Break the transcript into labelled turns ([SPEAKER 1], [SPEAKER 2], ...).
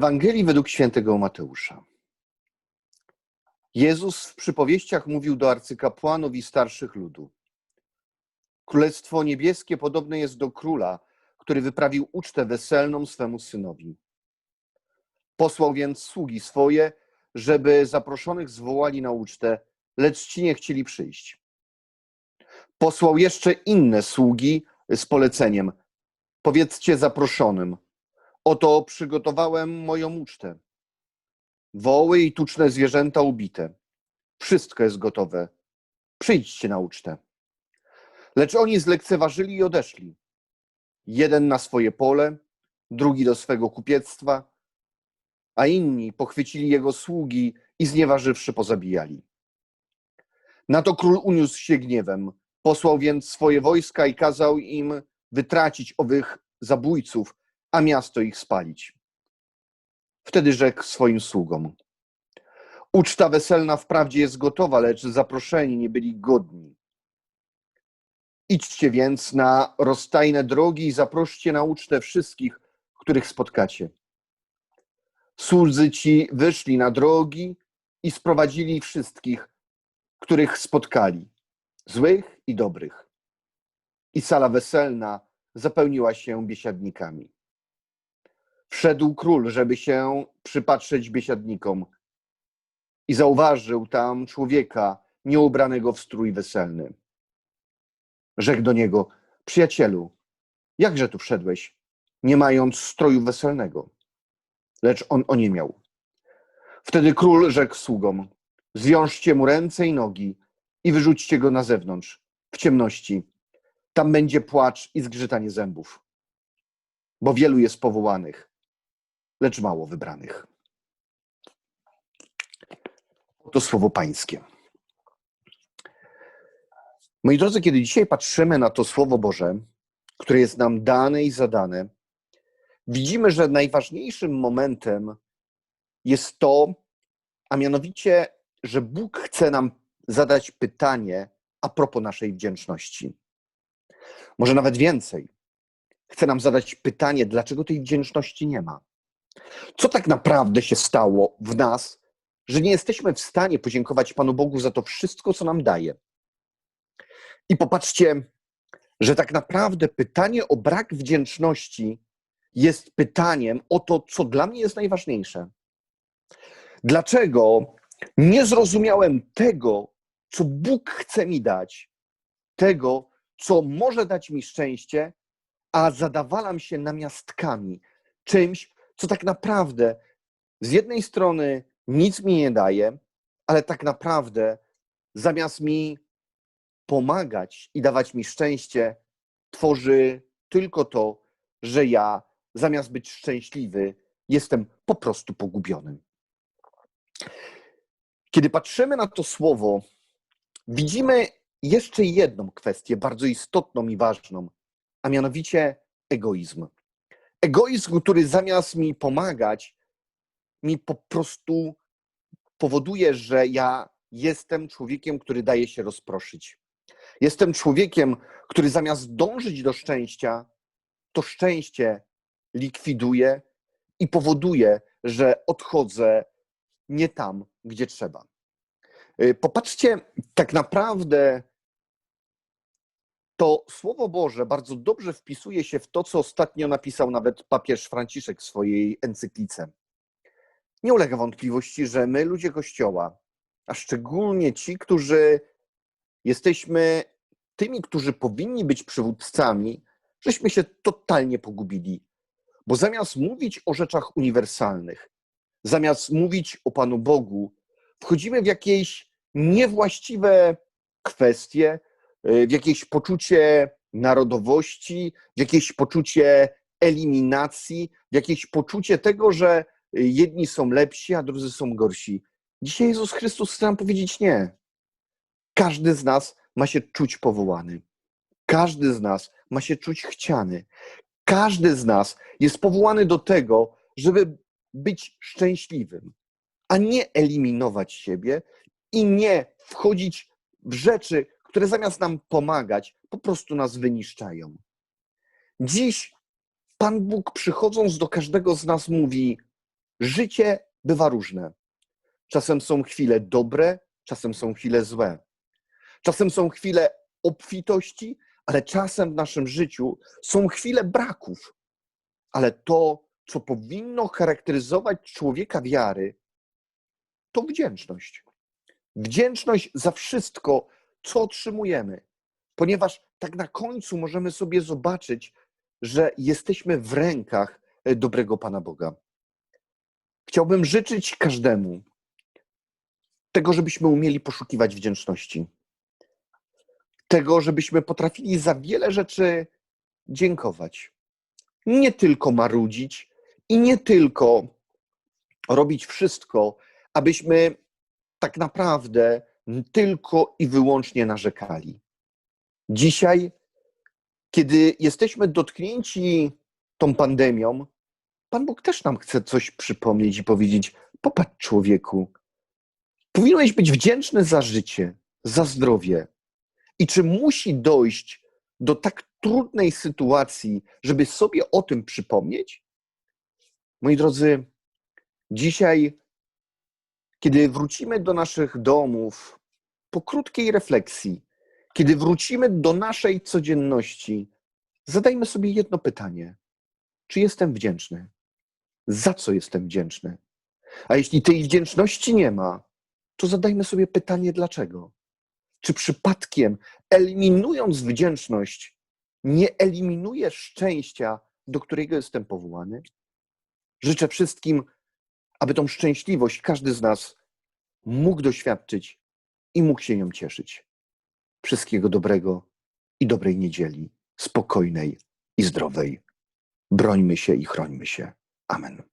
[SPEAKER 1] Ewangelii według świętego Mateusza. Jezus w przypowieściach mówił do arcykapłanów i starszych ludu. Królestwo niebieskie podobne jest do króla, który wyprawił ucztę weselną swemu synowi. Posłał więc sługi swoje, żeby zaproszonych zwołali na ucztę, lecz ci nie chcieli przyjść. Posłał jeszcze inne sługi z poleceniem: Powiedzcie zaproszonym, oto przygotowałem moją ucztę. Woły i tuczne zwierzęta ubite. Wszystko jest gotowe. Przyjdźcie na ucztę. Lecz oni zlekceważyli i odeszli. Jeden na swoje pole, drugi do swego kupiectwa, a inni pochwycili jego sługi i znieważywszy pozabijali. Na to król uniósł się gniewem, posłał więc swoje wojska i kazał im wytracić owych zabójców, a miasto ich spalić. Wtedy rzekł swoim sługom: Uczta weselna wprawdzie jest gotowa, lecz zaproszeni nie byli godni. Idźcie więc na rozstajne drogi i zaproście na ucztę wszystkich, których spotkacie. Słudzy ci wyszli na drogi i sprowadzili wszystkich, których spotkali, złych i dobrych. I sala weselna zapełniła się biesiadnikami. Wszedł król, żeby się przypatrzeć biesiadnikom i zauważył tam człowieka nieubranego w strój weselny. Rzekł do niego, przyjacielu, jakże tu wszedłeś, nie mając stroju weselnego? Lecz on oniemiał. Wtedy król rzekł sługom, zwiążcie mu ręce i nogi i wyrzućcie go na zewnątrz, w ciemności. Tam będzie płacz i zgrzytanie zębów. Bo wielu jest powołanych, lecz mało wybranych. To słowo pańskie. Moi drodzy, kiedy dzisiaj patrzymy na to Słowo Boże, które jest nam dane i zadane, widzimy, że najważniejszym momentem jest to, a mianowicie, że Bóg chce nam zadać pytanie a propos naszej wdzięczności. Może nawet więcej. Chce nam zadać pytanie, dlaczego tej wdzięczności nie ma. Co tak naprawdę się stało w nas, że nie jesteśmy w stanie podziękować Panu Bogu za to wszystko, co nam daje? I popatrzcie, że tak naprawdę pytanie o brak wdzięczności jest pytaniem o to, co dla mnie jest najważniejsze. Dlaczego nie zrozumiałem tego, co Bóg chce mi dać, tego, co może dać mi szczęście, a zadawalam się namiastkami, czymś, co tak naprawdę z jednej strony nic mi nie daje, ale tak naprawdę zamiast mi pomagać i dawać mi szczęście, tworzy tylko to, że ja zamiast być szczęśliwy, jestem po prostu pogubionym. Kiedy patrzymy na to słowo, widzimy jeszcze jedną kwestię, bardzo istotną i ważną, a mianowicie egoizm. Egoizm, który zamiast mi pomagać, mi po prostu powoduje, że ja jestem człowiekiem, który daje się rozproszyć. Jestem człowiekiem, który zamiast dążyć do szczęścia, to szczęście likwiduje i powoduje, że odchodzę nie tam, gdzie trzeba. Popatrzcie, tak naprawdę to Słowo Boże bardzo dobrze wpisuje się w to, co ostatnio napisał nawet papież Franciszek w swojej encyklice. Nie ulega wątpliwości, że my, ludzie Kościoła, a szczególnie ci, którzy jesteśmy tymi, którzy powinni być przywódcami, żeśmy się totalnie pogubili. Bo zamiast mówić o rzeczach uniwersalnych, zamiast mówić o Panu Bogu, wchodzimy w jakieś niewłaściwe kwestie, w jakieś poczucie narodowości, w jakieś poczucie eliminacji, w jakieś poczucie tego, że jedni są lepsi, a drudzy są gorsi. Dzisiaj Jezus Chrystus chce nam powiedzieć nie. Każdy z nas ma się czuć powołany. Każdy z nas ma się czuć chciany. Każdy z nas jest powołany do tego, żeby być szczęśliwym, a nie eliminować siebie i nie wchodzić w rzeczy, które zamiast nam pomagać, po prostu nas wyniszczają. Dziś Pan Bóg przychodząc do każdego z nas mówi: życie bywa różne. Czasem są chwile dobre, czasem są chwile złe. Czasem są chwile obfitości, ale czasem w naszym życiu są chwile braków. Ale to, co powinno charakteryzować człowieka wiary, to wdzięczność. Wdzięczność za wszystko, co otrzymujemy, ponieważ tak na końcu możemy sobie zobaczyć, że jesteśmy w rękach e, dobrego Pana Boga. Chciałbym życzyć każdemu tego, żebyśmy umieli poszukiwać wdzięczności. Tego, żebyśmy potrafili za wiele rzeczy dziękować. Nie tylko marudzić i nie tylko robić wszystko, abyśmy tak naprawdę tylko i wyłącznie narzekali. Dzisiaj, kiedy jesteśmy dotknięci tą pandemią, Pan Bóg też nam chce coś przypomnieć i powiedzieć: Popatrz, człowieku, powinieneś być wdzięczny za życie, za zdrowie. I czy musi dojść do tak trudnej sytuacji, żeby sobie o tym przypomnieć? Moi drodzy, dzisiaj, kiedy wrócimy do naszych domów po krótkiej refleksji, kiedy wrócimy do naszej codzienności, zadajmy sobie jedno pytanie: czy jestem wdzięczny? Za co jestem wdzięczny? A jeśli tej wdzięczności nie ma, to zadajmy sobie pytanie, dlaczego? Czy przypadkiem eliminując wdzięczność, nie eliminuję szczęścia, do którego jestem powołany? Życzę wszystkim, aby tą szczęśliwość każdy z nas mógł doświadczyć i mógł się nią cieszyć. Wszystkiego dobrego i dobrej niedzieli, spokojnej i zdrowej. Brońmy się i chrońmy się. Amen.